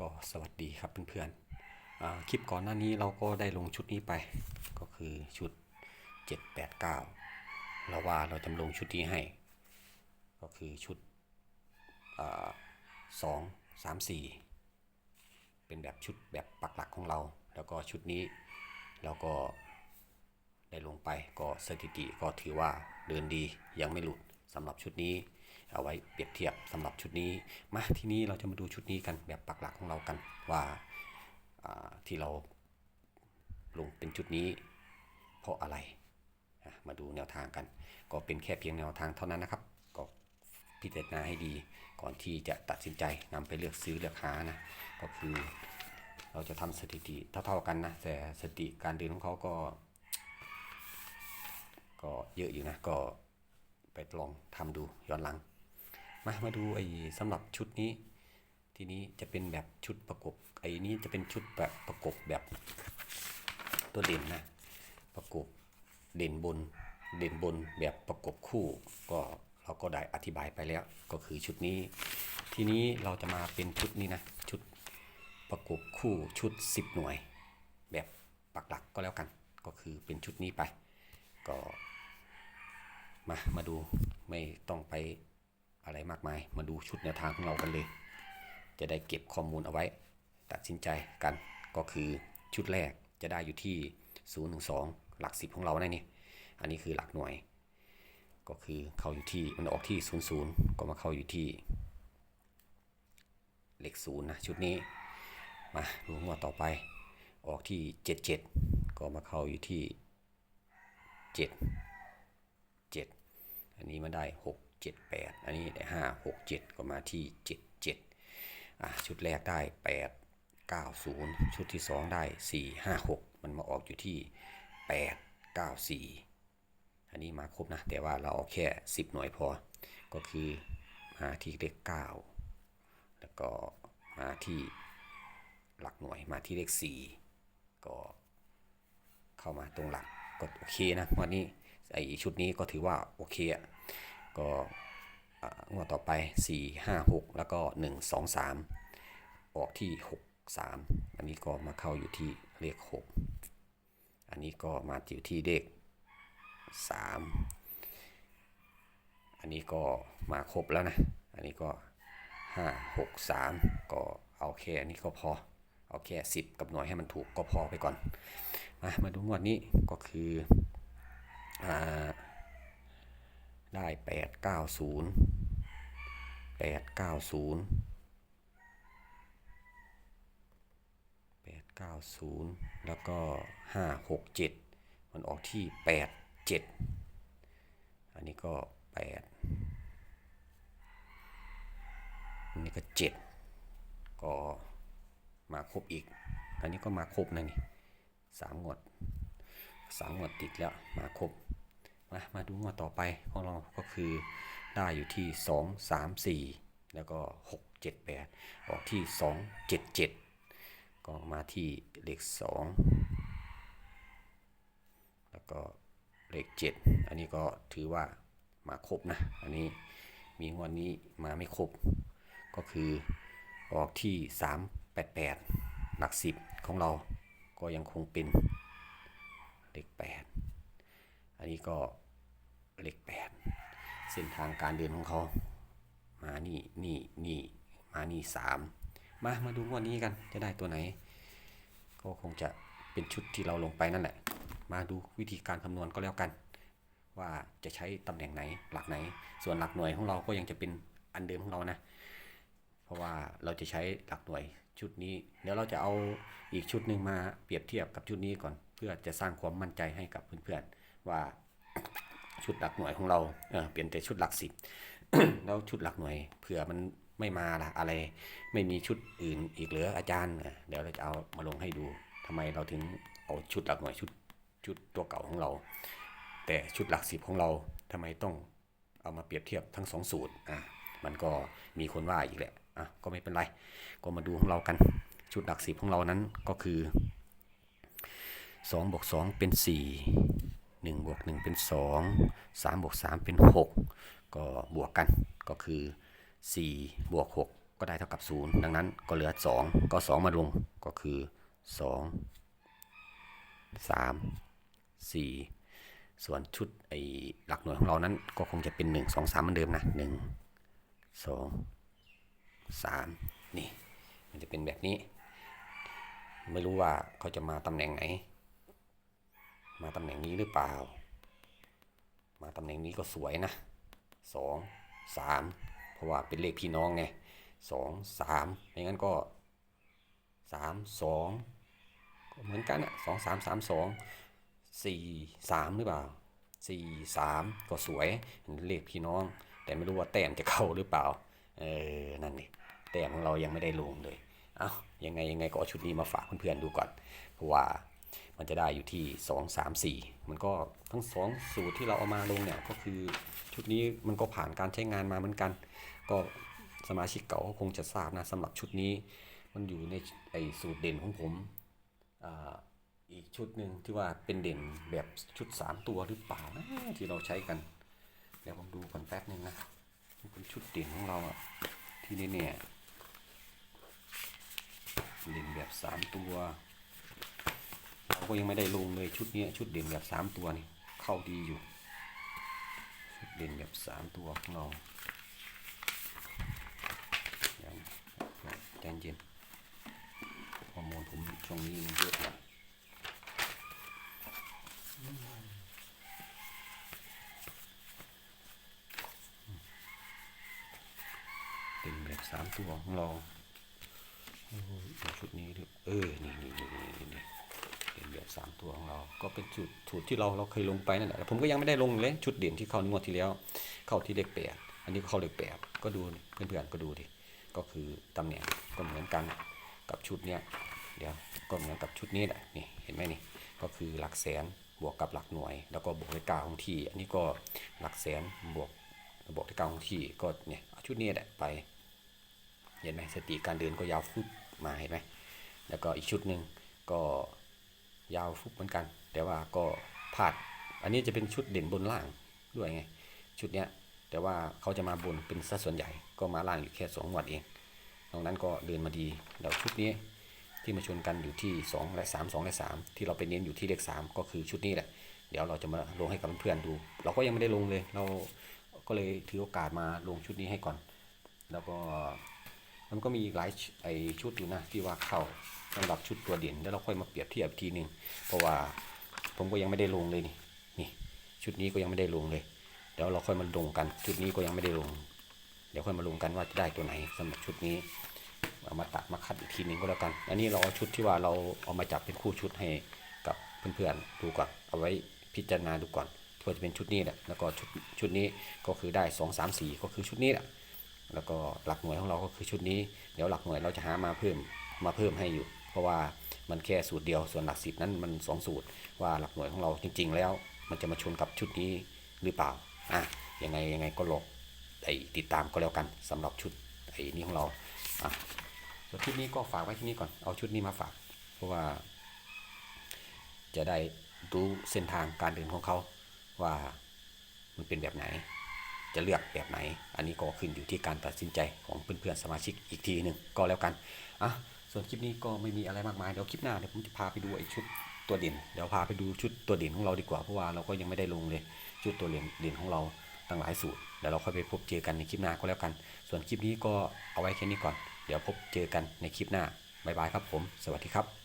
ก็สวัสดีครับเพื่อนๆอ่าคลิปก่อนหน้านี้เราก็ได้ลงชุดนี้ไป ก็คือชุด 789 เราว่าเราจำลงชุดนี้ให้ ก็คือชุดสองสามสี่เป็นแบบชุดแบบปักหลักของเรา แล้วก็ชุดนี้เราก็ได้ลงไปก็สถิติก็ถือว่าเดินดียังไม่หลุดสำหรับชุดนี้ เอาไว้เปรียบเทียบสำหรับชุดนี้มาทีนี้เราจะมาดูชุดนี้กันแบบปักหลักของเรากันว่าที่เราลงเป็นชุดนี้ เพราะอะไรมาดูแนวทางกัน ก็เป็นแค่เพียงแนวทางเท่านั้นนะครับก็พิจารณาให้ดีก่อนที่จะตัดสินใจนำไปเลือกซื้อเลือกหานะก็คือเราจะทำสถิติเท่าๆกันนะแต่สติการเดินของเขาก็ ก็เยอะอยู่นะก็ไปลองทำดูย้อนหลัง มามาดูไอ้สำหรับชุดนี้ ทีนี้จะเป็นแบบชุดประกบไอ้นี้จะเป็นชุดแบบประกบแบบตัวเด่นนะ ประกบเด่นบน เด่นบนแบบประกบคู่ ก็เราก็ได้อธิบายไปแล้ว ก็คือชุดนี้ ทีนี้เราจะมาเป็นชุดนี้นะชุดประกบคู่ชุด 10 หน่วย แบบปักหลักก็แล้วกัน ก็คือเป็นชุดนี้ไป ก็มามาดูไม่ต้องไป อะไรมากมาย มาดูชุดแนวทางของเรากันเลย จะได้เก็บข้อมูลเอาไว้ ตัดสินใจกันก็คือชุดแรกจะได้อยู่ที่ 0 1 2 หลัก 10 ของเรานะนี่อันนี้คือหลักหน่วย ก็คือเข้าอยู่ที่มันออกที่ 0 0 ก็มาเข้าอยู่ที่เลขศูนย์นะชุดนี้มาดูงวดต่อไป ออกที่ 77 ก็มาเข้าอยู่ที่ 7 7 อันนี้มาได้ 6 7 8 อันนี้ได้5 6 7 ก็มาที่ 7 7อะชุดแรกได้ 8 9 0 ชุดที่ 2 ได้ 4 5 6 มันมาออกอยู่ที่ 8 9 4 อันนี้มาครบนะ แต่ว่าเราเอาแค่ 10 หน่วยพอ ก็คือมาที่เลข 9 แล้วก็มาที่หลักหน่วยมาที่เลข 4 ก็เข้ามาตรงหลักก็โอเคนะวันนี้ไอชุดนี้ก็ถือว่าโอเคอะ ก็งวดต่อไป 4 5 6 แล้วก็ 1 2 3 ออกที่ 6 3 อันนี้ก็มาเข้าอยู่ที่เลข 6 อันนี้ก็มาอยู่ที่เลข 3 อันนี้ก็มาครบแล้วนะ อันนี้ก็ 5 6 3 ก็เอาแค่นี้ก็พอ เอาแค่ 10 กับหน่วยให้มันถูกก็พอไปก่อน มามาดูงวดนี้ก็คืออ่า ได้8 9 0 8 9 0 8 9 0แล้วก็5 6 7มันออกที่8 7อันนี้ก็8อันนี้ก็7ก็มาครบอีก อันนี้ก็มาครบนะนี่สามงวดสามงวดติดแล้วมาครบ มามาดูงวดต่อไปของเราก็คือได้อยู่ที่สองสามสี่แล้วก็หกเจ็ดแปดออกที่สองเจ็ดเจ็ดก็มาที่เลขสองแล้วก็เลขเจ็ดอันนี้ก็ถือว่ามาครบนะ อันนี้มีงวดนี้มาไม่ครบ ก็คือออกที่ 388 หลักสิบของเราก็ยังคงเป็นเลข 8 อันนี้ก็ เลข8เส้นทางการเดินของเขา มานี่นี่นี่มานี่สามมามาดูงวันนี้กันจะได้ตัวไหน ก็คงจะเป็นชุดที่เราลงไปนั่นแหละ มาดูวิธีการคำนวณก็แล้วกัน ว่าจะใช้ตำแหน่งไหนหลักไหน ส่วนหลักหน่วยของเราก็ยังจะเป็นอันเดิมของเรานะ เพราะว่าเราจะใช้หลักหน่วยชุดนี้เดี๋ยวเราจะเอาอีกชุดหนึ่งมาเปรียบเทียบกับชุดนี้ก่อน เพื่อจะสร้างความมั่นใจให้กับเพื่อนๆว่า ชุดหลักหน่วยของเราเออเปลี่ยนแต่ชุดหลักสิบแล้วชุดหลักหน่วยเผื่อมันไม่มาละอะไร ไม่มีชุดอื่นอีกเหลืออาจารย์เออเดี๋ยวเราจะเอามาลงให้ดูทำไมเราถึงเอาชุดหลักหน่วยชุดชุดตัวเก่าของเรา แต่ชุดหลักสิบของเราทำไมต้องเอามาเปรียบเทียบทั้งสองสูตรอะมันก็มีคนว่าอีกแหละอะก็ไม่เป็นไร ก็มาดูของเรากัน ชุดหลักสิบของเรานั้นก็คือ2บวก2เป็น 4 1บวก1เป็น 2 3บวก3เป็น 6 ก็บวกกันก็คือ 4 บวก 6 ก็ได้เท่ากับ 0 ดังนั้นก็เหลือ 2 ก็ 2 มาลงก็คือ 2 3 4 ส่วนชุดไอ้หลักหน่วยของเรานั้นก็คงจะเป็น 1 2 3เหมือนเดิมนะ 1 2 3 นี่ มันจะเป็นแบบนี้ ไม่รู้ว่าเขาจะมาตำแหน่งไหน มาตำแหน่งนี้หรือเปล่า มาตำแหน่งนี้ก็สวยนะสองสามเพราะว่าเป็นเลขพี่น้องไงสองสามไม่งั้นก็สามสองก็เหมือนกันอะสองสามสามสองสี่สามหรือเปล่าสี่สามก็สวยเลขพี่น้อง แต่ไม่รู้ว่าแต้มจะเข้าหรือเปล่าเออนั่นนี่แต้มของเรายังไม่ได้ลงเลย เอายังไงยังไงก็เอาชุดนี้มาฝากเพื่อนๆดูก่อนเพราะว่า มันจะได้อยู่ที่ 2 3 4 มันก็ทั้งสองสูตรที่เราเอามาลงเนี่ยก็คือชุดนี้มันก็ผ่านการใช้งานมาเหมือนกัน ก็สมาชิกเก่าก็คงจะทราบนะสำหรับชุดนี้ มันอยู่ในไอสูตรเด่นของผมออีกชุดหนึ่งที่ว่าเป็นเด่นแบบชุด 3 ตัวหรือเปล่านะที่เราใช้กัน เดี๋ยวผมดูก่อนแป๊บนึงนะมันเป็นชุดเด่นของเราอะที่นี่เนี่ยเด่นแบบสามตัว ก็ยังไม่ได้ลงเลยชุดนี้ชุดเด่นแบบสามตัวนี่เข้าดีอยู่ชุดเด่นแบบสามตัวของเราอย่างใจเย็นฮอร์โมนผมช่วงนี้มันเยอะหน่อยเด่นแบบสามตัวของเราชุดนี้ด้วยเออ นี่นี่นี่นี่นี่ สามตัวของเรา ก็เป็นชุดชุดที่เราเราเคยลงไปนั่นแหละผมก็ยังไม่ได้ลงเลยชุดเด่นที่เข้างวดที่แล้ว เข้าที่เลขแปดอันนี้เข้าเลขแปดก็ดูเพื่อนๆก็ดูดิก็คือตำแหน่งก็เหมือนกันกับชุดเนี้ยเดี๋ยวก็เหมือนกับชุดนี้แหละนี่เห็นไหมนี่ก็คือหลักแสนบวกกับหลักหน่วย แล้วก็บวกด้วยกาของที่ อันนี้ก็หลักแสนบวกบวกด้วยกาของที่ก็เนี่ยชุดนี้แหละไปเห็นไหมสติการเดินก็ยาวฟุบมาเห็นไหมแล้วก็อีกชุดหนึ่งก็ ยาวฟุบเหมือนกัน แต่ว่าก็พลาด อันนี้จะเป็นชุดเด่นบนล่างด้วยไง ชุดเนี้ย แต่ว่าเขาจะมาบนเป็นสัดส่วนใหญ่ ก็มาล่างอยู่แค่สองงวดเอง นอกนั้นก็เดินมาดีแล้วชุดนี้ที่มาชนกันอยู่ที่ 2 และ 3 2 และ 3 ที่เราไปเน้นอยู่ที่เลข 3 ก็คือชุดนี้แหละ เดี๋ยวเราจะมาลงให้กับเพื่อนๆดู เราก็ยังไม่ได้ลงเลย เราก็เลยถือโอกาสมาลงชุดนี้ให้ก่อน แล้วก็ มันก็มีอีกหลายไอชุดอยู่นะที่ว่าเข้าสำหรับชุดตัวเด่นแล้วเราค่อยมาเปรียบเทียบทีหนึ่งเพราะว่าผมก็ยังไม่ได้ลงเลยนี่นี่ ชุดนี้ก็ยังไม่ได้ลงเลยเดี๋ยวเราค่อยมาลงกัน ชุดนี้ก็ยังไม่ได้ลง เดี๋ยวค่อยมาลงกันว่าจะได้ตัวไหนสำหรับชุดนี้เอามาตัดมาคัดอีกทีหนึ่งก็แล้วกัน อันนี้เราเอาชุดที่ว่าเราเอามาจับเป็นคู่ชุดให้กับเพื่อนๆดูก่อนเอาไว้พิจารณาดูก่อนก็จะเป็นชุดนี้แหละแล้วก็ชุดชุดนี้ก็คือได้สองสามสี่ก็คือชุดนี้แหละ แล้วก็หลักหน่วยของเราก็คือชุดนี้ เดี๋ยวหลักหน่วยเราจะหามาเพิ่มมาเพิ่มให้อยู่ เพราะว่ามันแค่สูตรเดียวส่วนหลักสิบนั้นมันสองสูตรว่าหลักหน่วยของเราจริง ๆ แล้ว มันจะมาชนกับชุดนี้หรือเปล่าอะยังไงยังไงก็ลองไอ้ติดตามก็แล้วกันสำหรับชุดไอ้นี้ของเราอะส่วนชุดนี้ก็ฝากไว้ที่นี่ก่อนเอาชุดนี้มาฝาก เพราะว่า จะได้รู้เส้นทางการเดินของเขาว่ามันเป็นแบบไหน จะเลือกแบบไหน อันนี้ก็ขึ้นอยู่ที่การตัดสินใจของเพื่อนๆสมาชิกอีกทีหนึ่งก็แล้วกันอะส่วนคลิปนี้ก็ไม่มีอะไรมากมายเดี๋ยวคลิปหน้าเดี๋ยวผมจะพาไปดูไอ้ชุดตัวเด่นเดี๋ยวพาไปดูชุดตัวเด่นของเราดีกว่าเพราะว่าเราก็ยังไม่ได้ลงเลยชุดตัวเด่นเด่นของเราตั้งหลายสูตรเดี๋ยวเราค่อยไปพบเจอกันในคลิปหน้าก็แล้วกัน ส่วนคลิปนี้ก็เอาไว้แค่นี้ก่อน เดี๋ยวพบเจอกันในคลิปหน้าบ๊ายบายครับผม สวัสดีครับ